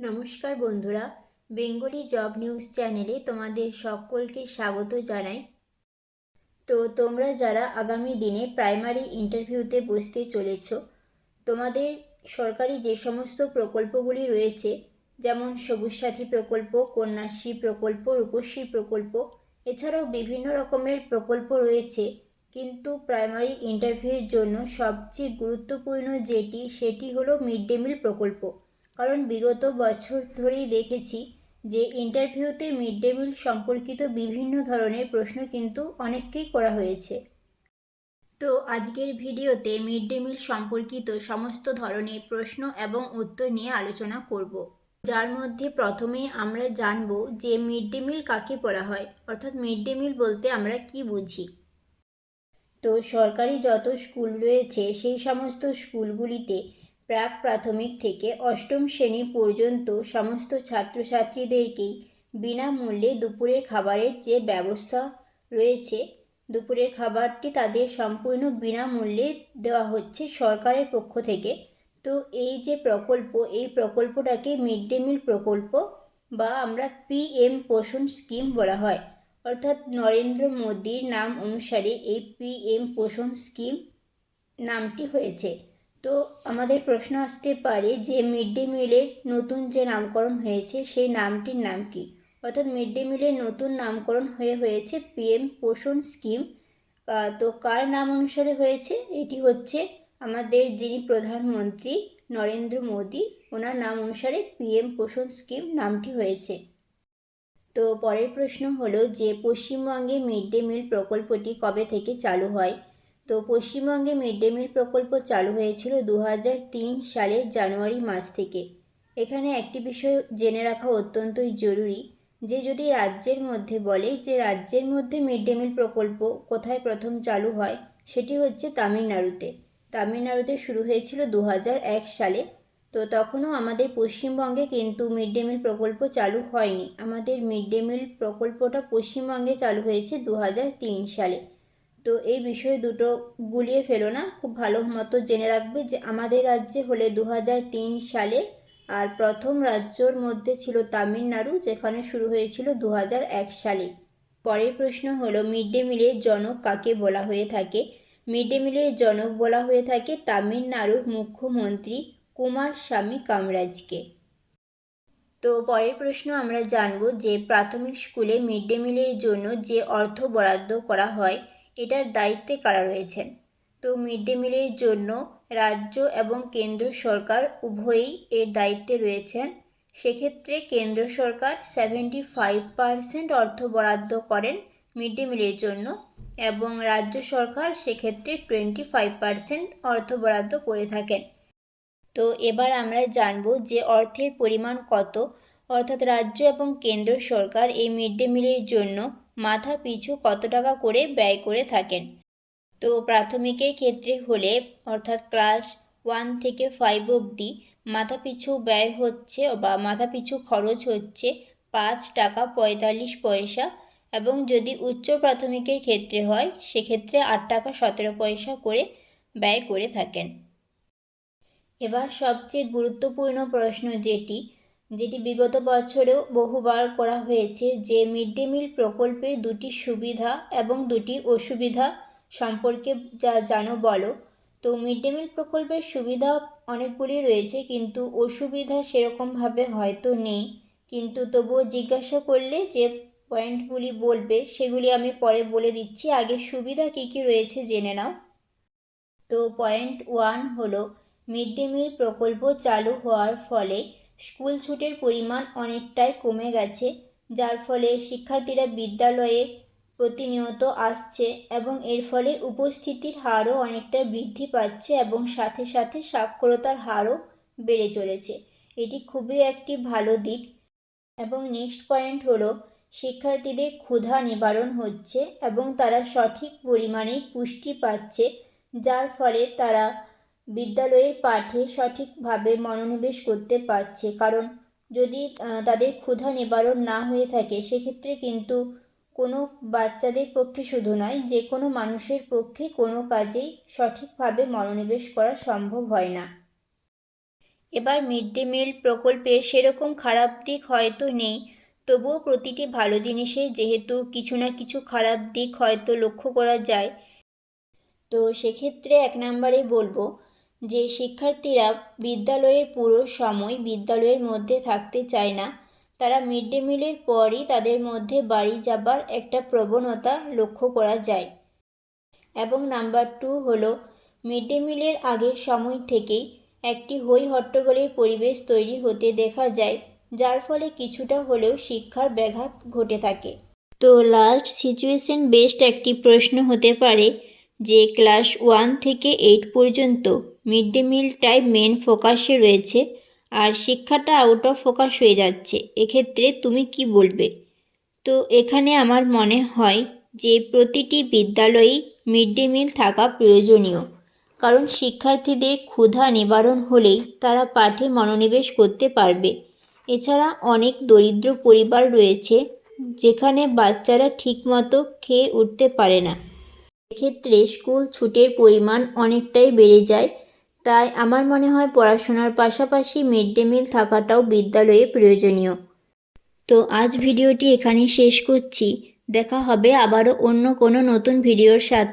নমস্কার বন্ধুরা, Bengali job news চ্যানেলে তোমাদের সকলকে স্বাগত জানাই। তো তোমরা যারা আগামী দিনে প্রাইমারি ইন্টারভিউতে বসতে চলেছ, তোমাদের সরকারি যে সমস্ত প্রকল্পগুলি রয়েছে, যেমন সবুজ সাথী প্রকল্প, কন্যাশ্রী প্রকল্প, রূপশ্রী প্রকল্প, এছাড়াও বিভিন্ন রকমের প্রকল্প রয়েছে, কিন্তু প্রাইমারি ইন্টারভিউয়ের জন্য সবচেয়ে গুরুত্বপূর্ণ যেটি, সেটি হলো মিড ডে মিল প্রকল্প। কারণ বিগত বছর ধরেই দেখেছি যে ইন্টারভিউতে মিড ডে মিল সম্পর্কিত বিভিন্ন ধরনের প্রশ্ন কিন্তু অনেককেই করা হয়েছে। তো আজকের ভিডিওতে মিড ডে মিল সম্পর্কিত সমস্ত ধরনের প্রশ্ন এবং উত্তর নিয়ে আলোচনা করব। যার মধ্যে প্রথমেই আমরা জানব যে মিড ডে মিল কাকে পড়া হয়, অর্থাৎ মিড ডে মিল বলতে আমরা কি বুঝি? তো সরকারি যত স্কুল রয়েছে, সেই সমস্ত স্কুলগুলিতে প্রাক প্রাথমিক থেকে অষ্টম শ্রেণি পর্যন্ত সমস্ত ছাত্রছাত্রীদেরকেই বিনামূল্যে দুপুরের খাবারের যে ব্যবস্থা রয়েছে, দুপুরের খাবারটি তাদের সম্পূর্ণ বিনামূল্যে দেওয়া হচ্ছে সরকারের পক্ষ থেকে। তো এই যে প্রকল্প, এই প্রকল্পটাকে মিড ডে মিল প্রকল্প বা আমরা পিএম পোষণ স্কিম বলা হয়। অর্থাৎ নরেন্দ্র মোদীর নাম অনুসারে এই পিএম পোষণ স্কিম নামটি হয়েছে। তো আমাদের প্রশ্ন আসতে পারে যে মিড ডে মিলের নতুন যে নামকরণ হয়েছে, সেই নামটির নাম কি? অর্থাৎ মিড ডে মিলের নতুন নামকরণ হয়ে হয়েছে পিএম পোষণ স্কিম। তো কার নাম অনুসারে হয়েছে? এটি হচ্ছে আমাদের যিনি প্রধানমন্ত্রী নরেন্দ্র মোদী, ওনার নাম অনুসারে পিএম পোষণ স্কিম নামটি হয়েছে। তো পরের প্রশ্ন হলো যে পশ্চিমবঙ্গে মিড ডে মিল প্রকল্পটি কবে থেকে চালু হয়? তো পশ্চিমবঙ্গে মিড ডে মিল প্রকল্প চালু হয়েছিল দু হাজার তিন সালের জানুয়ারি মাস থেকে। এখানে একটি বিষয় জেনে রাখা অত্যন্তই জরুরি, যে যদি রাজ্যের মধ্যে বলে যে রাজ্যের মধ্যে মিড ডে মিল প্রকল্প কোথায় প্রথম চালু হয়, সেটি হচ্ছে তামিলনাড়ুতে। তামিলনাড়ুতে শুরু হয়েছিল দু হাজার এক সালে, তো তখনও আমাদের পশ্চিমবঙ্গে কিন্তু মিড ডে মিল প্রকল্প চালু হয়নি। আমাদের মিড ডে মিল প্রকল্পটা পশ্চিমবঙ্গে চালু হয়েছে দু হাজার তিন সালে। তো এই বিষয় দুটো গুলিয়ে ফেলো না। খুব ভালো মতো জেনে রাখবে যে আমাদের রাজ্যে হলে দু হাজার তিন সালে আর প্রথম রাজ্যর মধ্যে ছিল তামিলনাড়ু, যেখানে শুরু হয়েছিল দু হাজার এক সালে। পরের প্রশ্ন হলো, মিড ডে মিলের জনক কাকে বলা হয়ে থাকে? মিড ডে মিলের জনক বলা হয়ে থাকে তামিলনাড়ুর মুখ্যমন্ত্রী কুমার স্বামী কামরাজকে। তো পরের প্রশ্ন আমরা জানব যে প্রাথমিক স্কুলে মিড ডে মিলের জন্য যে অর্থ বরাদ্দ করা হয় এটার দায়িত্বে কারা রয়েছেন? তো মিড ডে মিলের জন্য রাজ্য এবং কেন্দ্র সরকার উভয়ই এর দায়িত্বে রয়েছেন। সেক্ষেত্রে কেন্দ্র সরকার সেভেন্টি ফাইভ পারসেন্ট অর্থ বরাদ্দ করেন মিড ডে মিলের জন্য এবং রাজ্য সরকার সেক্ষেত্রে টোয়েন্টি ফাইভ পারসেন্ট অর্থ বরাদ্দ করে থাকেন। তো এবার আমরা জানব যে অর্থের পরিমাণ কত। অর্থাৎ রাজ্য এবং কেন্দ্র সরকার এই মিড ডে মিলের জন্য মাথা পিছু কত টাকা করে ব্যয় করে থাকেন? তো প্রাথমিকের ক্ষেত্রে হলে, অর্থাৎ ক্লাস ওয়ান থেকে ফাইভ অবধি মাথা পিছু ব্যয় হচ্ছে বা মাথা পিছু খরচ হচ্ছে পাঁচ টাকা পঁয়তাল্লিশ পয়সা এবং যদি উচ্চ প্রাথমিকের ক্ষেত্রে হয়, সেক্ষেত্রে আট টাকা সতেরো পয়সা করে ব্যয় করে থাকেন। এবার সবচেয়ে গুরুত্বপূর্ণ প্রশ্ন যেটি যেটি বিগত বছরেও বহুবার করা হয়েছে যে মিড ডে মিল প্রকল্পের দুটি সুবিধা এবং দুটি অসুবিধা সম্পর্কে যা জানো বলো। তো মিড ডে মিল প্রকল্পের সুবিধা অনেকগুলি রয়েছে কিন্তু অসুবিধা সেরকমভাবে হয়তো নেই। কিন্তু তবুও জিজ্ঞাসা করলে যে পয়েন্টগুলি বলবে সেগুলি আমি পরে বলে দিচ্ছি। আগে সুবিধা কী কী রয়েছে জেনে নাও। তো পয়েন্ট ওয়ান হলো, মিড ডে মিল প্রকল্প চালু হওয়ার ফলে স্কুল ছুটের পরিমাণ অনেকটাই কমে গেছে, যার ফলে শিক্ষার্থীরা বিদ্যালয়ে প্রতিনিয়ত আসছে এবং এর ফলে উপস্থিতির হারও অনেকটা বৃদ্ধি পাচ্ছে এবং সাথে সাথে সাক্ষরতার হারও বেড়ে চলেছে। এটি খুবই একটি ভালো দিক এবং নেক্সট পয়েন্ট হলো শিক্ষার্থীদের ক্ষুধা নিবারণ হচ্ছে এবং তারা সঠিক পরিমাণে পুষ্টি পাচ্ছে, যার ফলে তারা বিদ্যালয়ের পাঠে সঠিকভাবে মনোনিবেশ করতে পারছে। কারণ যদি তাদের ক্ষুধা নিবারণ না হয়ে থাকে, সেক্ষেত্রে কিন্তু কোনো বাচ্চাদের পক্ষে শুধু নয় যে কোনো মানুষের পক্ষে কোনো কাজেই সঠিকভাবে মনোনিবেশ করা সম্ভব হয় না। এবার মিড ডে মিল প্রকল্পে সেরকম খারাপ দিক হয়তো নেই, তবুও প্রতিটি ভালো জিনিসে যেহেতু কিছু না কিছু খারাপ দিক হয়তো লক্ষ্য করা যায়। তো সেক্ষেত্রে এক নম্বরে বলব যে শিক্ষার্থীরা বিদ্যালয়ের পুরো সময় বিদ্যালয়ের মধ্যে থাকতে চায় না, তারা মিড ডে মিলের পরই তাদের মধ্যে বাড়ি যাবার একটা প্রবণতা লক্ষ্য করা যায়। এবং নাম্বার টু হলো, মিড ডে মিলের আগের সময় থেকেই একটি হই হট্টগোলের পরিবেশ তৈরি হতে দেখা যায়, যার ফলে কিছুটা হলেও শিক্ষার ব্যাঘাত ঘটে থাকে। তো লাস্ট সিচুয়েশন বেসড একটি প্রশ্ন হতে পারে যে ক্লাস ওয়ান থেকে এইট পর্যন্ত মিড ডে মিলটাই মেন ফোকাসে রয়েছে আর শিক্ষাটা আউট অফ ফোকাস হয়ে যাচ্ছে। এক্ষেত্রে তুমি কি বলবে? তো এখানে আমার মনে হয় যে প্রতিটি বিদ্যালয়েই মিড ডে মিল থাকা প্রয়োজনীয়। কারণ শিক্ষার্থীদের ক্ষুধা নিবারণ হলেই তারা পাঠে মনোনিবেশ করতে পারবে। এছাড়া অনেক দরিদ্র পরিবার রয়েছে যেখানে বাচ্চারা ঠিকমতো খেয়ে উঠতে পারে না। এক্ষেত্রে স্কুল ছুটের পরিমাণ অনেকটাই বেড়ে যায় তাই আমার মনে হয় পড়াশোনার পাশাপাশি মিড ডে মিল থাকাটাও বিদ্যালয়ে প্রয়োজনীয়। তো আজ ভিডিওটি এখানেই শেষ করছি। দেখা হবে আবারও অন্য কোনো নতুন ভিডিওর সাথে।